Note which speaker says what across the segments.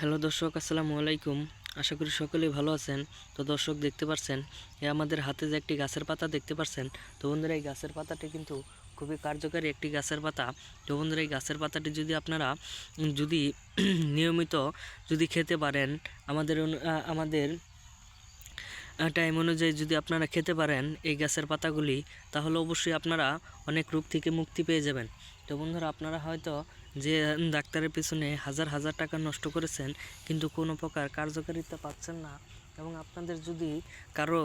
Speaker 1: Hello দর্শক, আসসালামু আলাইকুম। আশা করি সকলেই ভালো আছেন। তো দর্শক, দেখতে পাচ্ছেন এ আমাদের হাতে যে একটি গাছের পাতা দেখতে পাচ্ছেন তো বন্ধুরা, এই গাছের পাতাটি কিন্তু খুবই কার্যকারী একটি গাছের পাতা। তো বন্ধুরা, এই গাছের পাতাটি যদি আপনারা, যদি নিয়মিত যদি খেতে পারেন, আমাদের আমাদের টাইম অনুযায়ী যদি আপনারা খেতে পারেন এই গাছের পাতাগুলি, তাহলে অবশ্যই আপনারা অনেক রোগ থেকে মুক্তি পেয়ে যাবেন। তো বন্ধুরা, আপনারা হয়তো যে ডাক্তারের পিছনে হাজার হাজার টাকা নষ্ট করেছেন, কিন্তু কোনো প্রকার কার্যকারিতা পাচ্ছেন না। এবং আপনাদের যদি কারও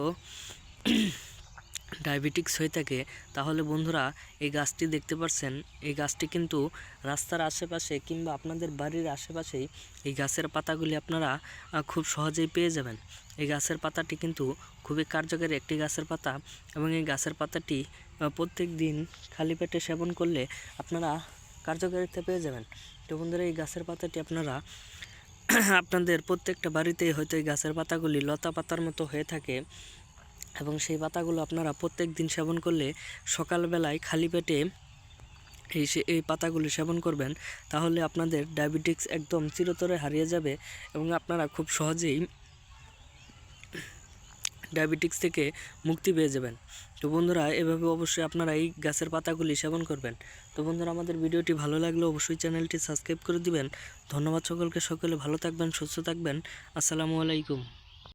Speaker 1: ডায়াবেটিক্স হয়ে থাকে, তাহলে বন্ধুরা এই গাছটি দেখতে পাচ্ছেন এই গাছটি কিন্তু রাস্তার আশেপাশে কিংবা আপনাদের বাড়ির আশেপাশেই এই গাছের পাতাগুলি আপনারা খুব সহজেই পেয়ে যাবেন। এই গাছের পাতাটি কিন্তু খুবই কার্যকারী একটি গাছের পাতা এবং এই গাছের পাতাটি প্রত্যেক দিন খালি পেটে সেবন করলে আপনারা কার্যকারিতা পেয়ে যাবেন। তো বন্ধুরা, এই গাছের পাতাটি আপনারা আপনাদের প্রত্যেকটা বাড়িতেই হয়তো এই গাছের পাতাগুলি লতা পাতার মতো হয়ে থাকে এবং সেই পাতাগুলো আপনারা প্রত্যেক দিন সেবন করলে সকালবেলায় খালি পেটে এই সে- এই পাতাগুলি সেবন করবেন, তাহলে আপনাদের ডায়াবেটিক্স একদম চিরতরে হারিয়ে যাবে এবং আপনারা খুব সহজেই ডায়াবেটিক্স থেকে মুক্তি পেয়ে যাবেন। তো বন্ধুরা, এভাবে অবশ্যই আপনারা এই গাছের পাতাগুলি সেবন করবেন। তো বন্ধুরা, আমাদের ভিডিওটি ভালো লাগলে অবশ্যই চ্যানেলটি সাবস্ক্রাইব করে দিবেন। ধন্যবাদ সকলকে, সকলে ভালো থাকবেন, সুস্থ থাকবেন। আসসালামু আলাইকুম।